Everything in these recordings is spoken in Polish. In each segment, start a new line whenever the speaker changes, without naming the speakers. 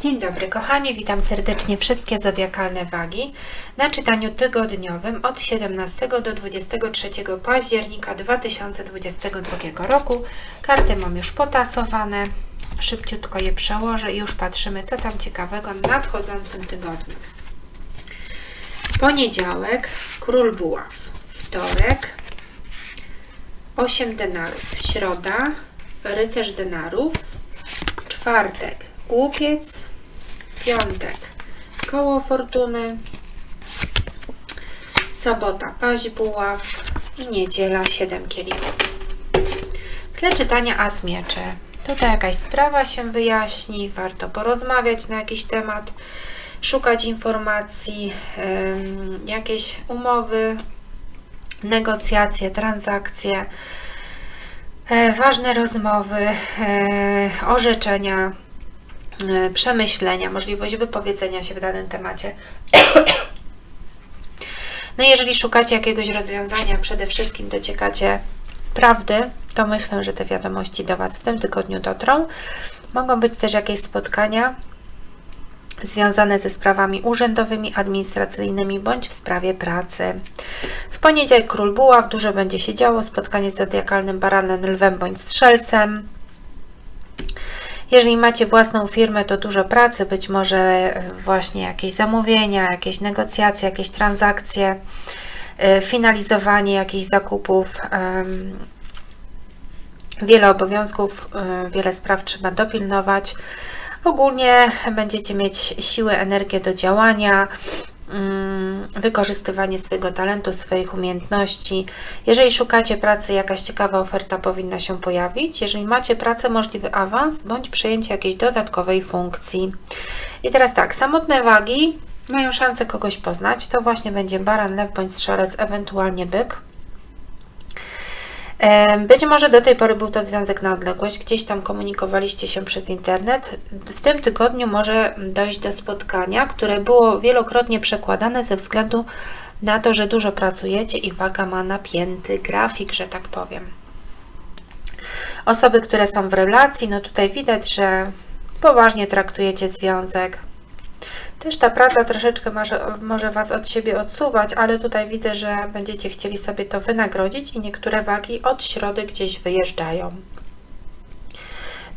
Dzień dobry kochani, witam serdecznie wszystkie zodiakalne wagi na czytaniu tygodniowym od 17 do 23 października 2022 roku. Karty mam już potasowane, szybciutko je przełożę i już patrzymy co tam ciekawego w nadchodzącym tygodniu. Poniedziałek, Król Buław, wtorek, 8 denarów, środa, rycerz denarów, czwartek, głupiec, piątek, koło fortuny, sobota, paź buław i niedziela, 7 kielichów. Tle czytania As Miecze. Tutaj jakaś sprawa się wyjaśni, warto porozmawiać na jakiś temat, szukać informacji, jakieś umowy, negocjacje, transakcje, e, ważne rozmowy, e, orzeczenia, przemyślenia, możliwość wypowiedzenia się w danym temacie. No jeżeli szukacie jakiegoś rozwiązania, przede wszystkim dociekacie prawdy, to myślę, że te wiadomości do Was w tym tygodniu dotrą. Mogą być też jakieś spotkania związane ze sprawami urzędowymi, administracyjnymi bądź w sprawie pracy. W poniedziałek król buław, dużo będzie się działo, spotkanie z zodiakalnym baranem, lwem bądź strzelcem. Jeżeli macie własną firmę, to dużo pracy, być może właśnie jakieś zamówienia, jakieś negocjacje, jakieś transakcje, y, finalizowanie jakichś zakupów. Wiele obowiązków, y, wiele spraw trzeba dopilnować. Ogólnie będziecie mieć siłę, energię do działania, wykorzystywanie swojego talentu, swoich umiejętności. Jeżeli szukacie pracy, jakaś ciekawa oferta powinna się pojawić. Jeżeli macie pracę, możliwy awans bądź przejęcie jakiejś dodatkowej funkcji. I teraz tak, samotne wagi mają szansę kogoś poznać. To właśnie będzie baran, lew bądź strzelec, ewentualnie byk. Być może do tej pory był to związek na odległość, gdzieś tam komunikowaliście się przez internet. W tym tygodniu może dojść do spotkania, które było wielokrotnie przekładane ze względu na to, że dużo pracujecie i waga ma napięty grafik, że tak powiem. Osoby, które są w relacji, no tutaj widać, że poważnie traktujecie związek, też ta praca troszeczkę może, może Was od siebie odsuwać, ale tutaj widzę, że będziecie chcieli sobie to wynagrodzić i niektóre wagi od środy gdzieś wyjeżdżają.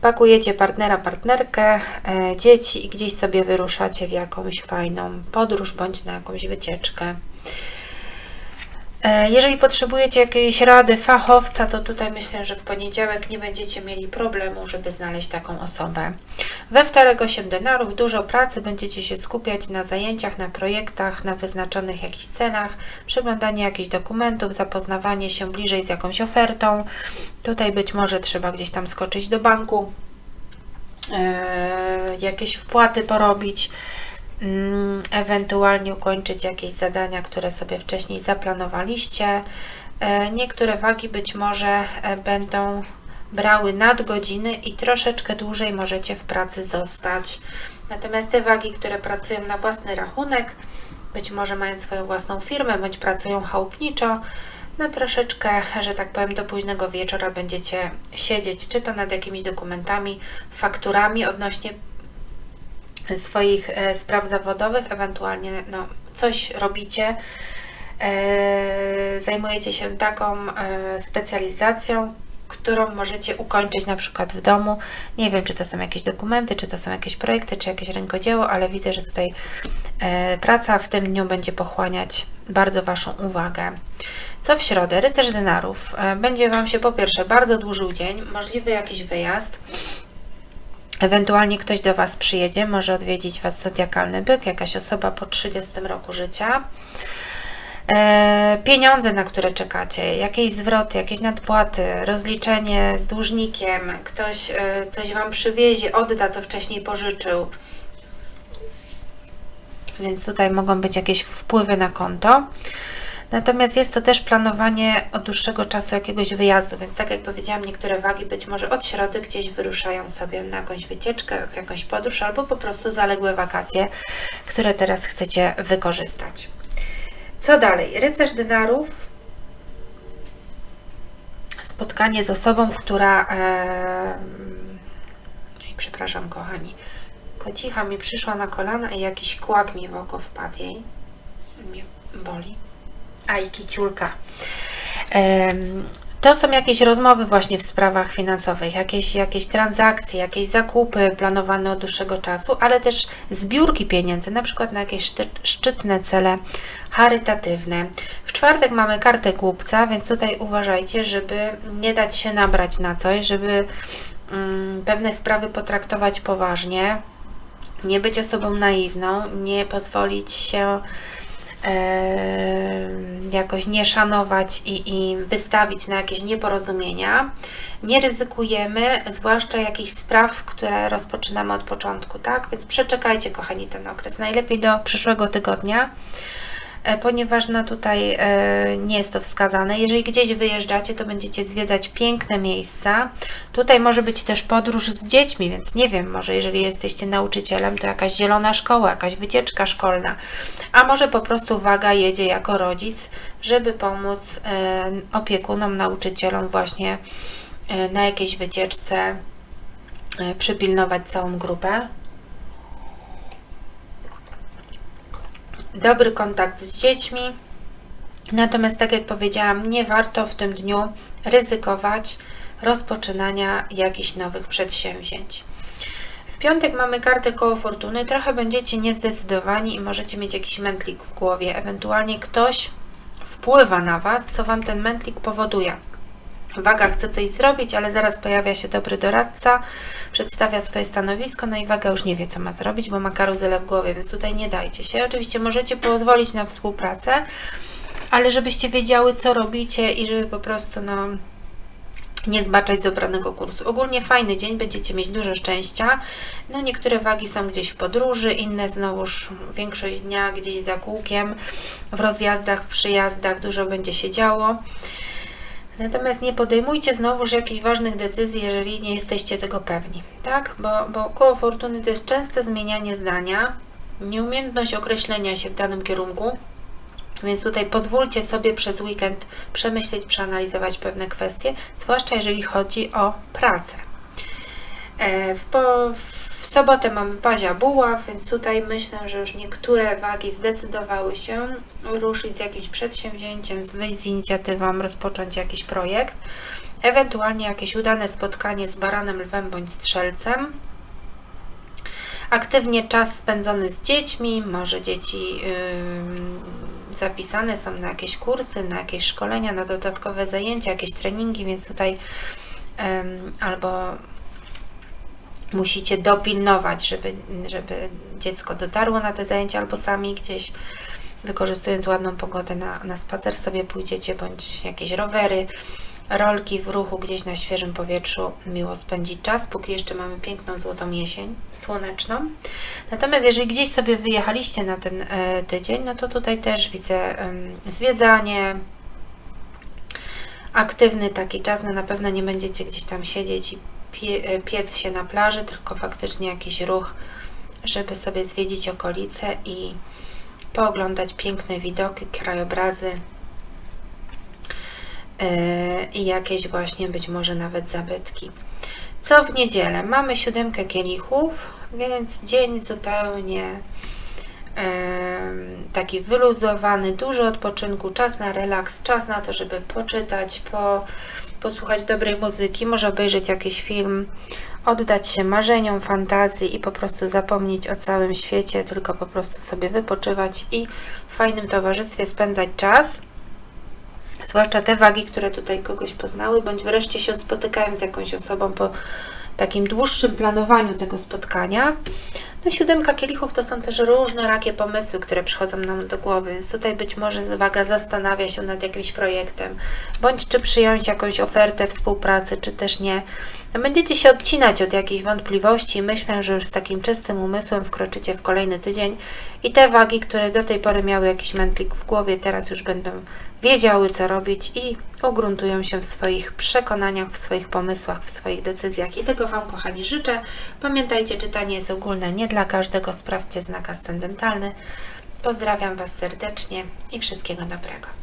Pakujecie partnera, partnerkę, e, dzieci i gdzieś sobie wyruszacie w jakąś fajną podróż bądź na jakąś wycieczkę. E, jeżeli potrzebujecie jakiejś rady fachowca, to tutaj myślę, że w poniedziałek nie będziecie mieli problemu, żeby znaleźć taką osobę. We wtorek 8 denarów, dużo pracy, będziecie się skupiać na zajęciach, na projektach, na wyznaczonych jakichś celach, przeglądanie jakichś dokumentów, zapoznawanie się bliżej z jakąś ofertą. Tutaj być może trzeba gdzieś tam skoczyć do banku, e, jakieś wpłaty porobić ewentualnie ukończyć jakieś zadania, które sobie wcześniej zaplanowaliście. E, niektóre wagi być może e, będą brały nadgodziny i troszeczkę dłużej możecie w pracy zostać. Natomiast te wagi, które pracują na własny rachunek, być może mają swoją własną firmę, bądź pracują chałupniczo, no troszeczkę, że tak powiem, do późnego wieczora będziecie siedzieć, czy to nad jakimiś dokumentami, fakturami odnośnie swoich e, spraw zawodowych, ewentualnie no, coś robicie, e, zajmujecie się taką e, specjalizacją, którą możecie ukończyć na przykład w domu. Nie wiem, czy to są jakieś dokumenty, czy to są jakieś projekty, czy jakieś rękodzieło, ale widzę, że tutaj praca w tym dniu będzie pochłaniać bardzo Waszą uwagę. Co w środę? Rycerz denarów. Będzie Wam się po pierwsze bardzo dłużył dzień, możliwy jakiś wyjazd, Ewentualnie ktoś do Was przyjedzie, może odwiedzić Was zodiakalny byk, jakaś osoba po 30 roku życia. E, pieniądze, na które czekacie, jakieś zwroty, jakieś nadpłaty, rozliczenie z dłużnikiem, ktoś e, coś Wam przywiezie, odda, co wcześniej pożyczył. Więc tutaj mogą być jakieś wpływy na konto. Natomiast jest to też planowanie od dłuższego czasu jakiegoś wyjazdu, więc tak jak powiedziałam, niektóre wagi być może od środy gdzieś wyruszają sobie na jakąś wycieczkę, w jakąś podróż albo po prostu zaległe wakacje, które teraz chcecie wykorzystać. Co dalej? Rycerz denarów. Spotkanie z osobą, która. Przepraszam, kochani. Kocicha mi przyszła na kolana i jakiś kłak mi w oko wpadł jej. Mnie boli. A i kiciulka. Em, To są jakieś rozmowy właśnie w sprawach finansowych, jakieś, jakieś transakcje, jakieś zakupy planowane od dłuższego czasu, ale też zbiórki pieniędzy, na przykład na jakieś szczytne cele charytatywne. W czwartek mamy kartę głupca, więc tutaj uważajcie, żeby nie dać się nabrać na coś, żeby mm, pewne sprawy potraktować poważnie, nie być osobą naiwną, nie pozwolić się jakoś nie szanować i, i wystawić na jakieś nieporozumienia. Nie ryzykujemy, zwłaszcza jakichś spraw, które rozpoczynamy od początku, tak? Więc przeczekajcie, kochani, ten okres. Najlepiej do przyszłego tygodnia ponieważ no tutaj e, nie jest to wskazane. Jeżeli gdzieś wyjeżdżacie, to będziecie zwiedzać piękne miejsca. Tutaj może być też podróż z dziećmi, więc nie wiem, może jeżeli jesteście nauczycielem, to jakaś zielona szkoła, jakaś wycieczka szkolna, a może po prostu waga jedzie jako rodzic, żeby pomóc e, opiekunom, nauczycielom właśnie e, na jakiejś wycieczce e, przypilnować całą grupę. Dobry kontakt z dziećmi. Natomiast, tak jak powiedziałam, nie warto w tym dniu ryzykować rozpoczynania jakichś nowych przedsięwzięć. W piątek mamy kartę koło fortuny. Trochę będziecie niezdecydowani i możecie mieć jakiś mętlik w głowie. Ewentualnie ktoś wpływa na Was, co Wam ten mętlik powoduje. Waga chce coś zrobić, ale zaraz pojawia się dobry doradca, przedstawia swoje stanowisko, no i waga już nie wie, co ma zrobić, bo ma karuzelę w głowie, więc tutaj nie dajcie się. Oczywiście możecie pozwolić na współpracę, ale żebyście wiedziały, co robicie i żeby po prostu, no, nie zbaczać z obranego kursu. Ogólnie fajny dzień, będziecie mieć dużo szczęścia. No niektóre wagi są gdzieś w podróży, inne znowuż większość dnia gdzieś za kółkiem, w rozjazdach, w przyjazdach, dużo będzie się działo. Natomiast nie podejmujcie znowuż jakichś ważnych decyzji, jeżeli nie jesteście tego pewni, tak? Bo, bo koło fortuny to jest częste zmienianie zdania, nieumiejętność określenia się w danym kierunku, więc tutaj pozwólcie sobie przez weekend przemyśleć, przeanalizować pewne kwestie, zwłaszcza jeżeli chodzi o pracę. E, W, po, w sobotę mamy Pazia Buław, więc tutaj myślę, że już niektóre wagi zdecydowały się ruszyć z jakimś przedsięwzięciem, wyjść z inicjatywą, rozpocząć jakiś projekt, ewentualnie jakieś udane spotkanie z baranem, lwem bądź strzelcem. Aktywnie czas spędzony z dziećmi, może dzieci ym, zapisane są na jakieś kursy, na jakieś szkolenia, na dodatkowe zajęcia, jakieś treningi, więc tutaj ym, albo musicie dopilnować, żeby, żeby dziecko dotarło na te zajęcia, albo sami gdzieś wykorzystując ładną pogodę na, na spacer sobie pójdziecie, bądź jakieś rowery, rolki w ruchu gdzieś na świeżym powietrzu, miło spędzić czas, póki jeszcze mamy piękną złotą jesień, słoneczną. Natomiast jeżeli gdzieś sobie wyjechaliście na ten e, tydzień, no to tutaj też widzę zwiedzanie, aktywny taki czas, no na pewno nie będziecie gdzieś tam siedzieć i pie, e, piec się na plaży, tylko faktycznie jakiś ruch, żeby sobie zwiedzić okolice i pooglądać piękne widoki, krajobrazy yy, i jakieś właśnie być może nawet zabytki. Co w niedzielę? Mamy siódemkę kielichów, więc dzień zupełnie yy, taki wyluzowany, dużo odpoczynku, czas na relaks, czas na to, żeby poczytać, po, posłuchać dobrej muzyki, może obejrzeć jakiś film, oddać się marzeniom, fantazji i po prostu zapomnieć o całym świecie, tylko po prostu sobie wypoczywać i w fajnym towarzystwie spędzać czas. Zwłaszcza te wagi, które tutaj kogoś poznały, bądź wreszcie się spotykają z jakąś osobą po takim dłuższym planowaniu tego spotkania. No siódemka kielichów to są też różnorakie pomysły, które przychodzą nam do głowy, więc tutaj być może waga zastanawia się nad jakimś projektem, bądź czy przyjąć jakąś ofertę współpracy, czy też nie. No, będziecie się odcinać od jakichś wątpliwości i myślę, że już z takim czystym umysłem wkroczycie w kolejny tydzień i te wagi, które do tej pory miały jakiś mętlik w głowie, teraz już będą wiedziały, co robić i ugruntują się w swoich przekonaniach, w swoich pomysłach, w swoich decyzjach. I tego Wam, kochani, życzę. Pamiętajcie, czytanie jest ogólne, nie dla każdego. Sprawdźcie znak ascendentalny. Pozdrawiam Was serdecznie i wszystkiego dobrego.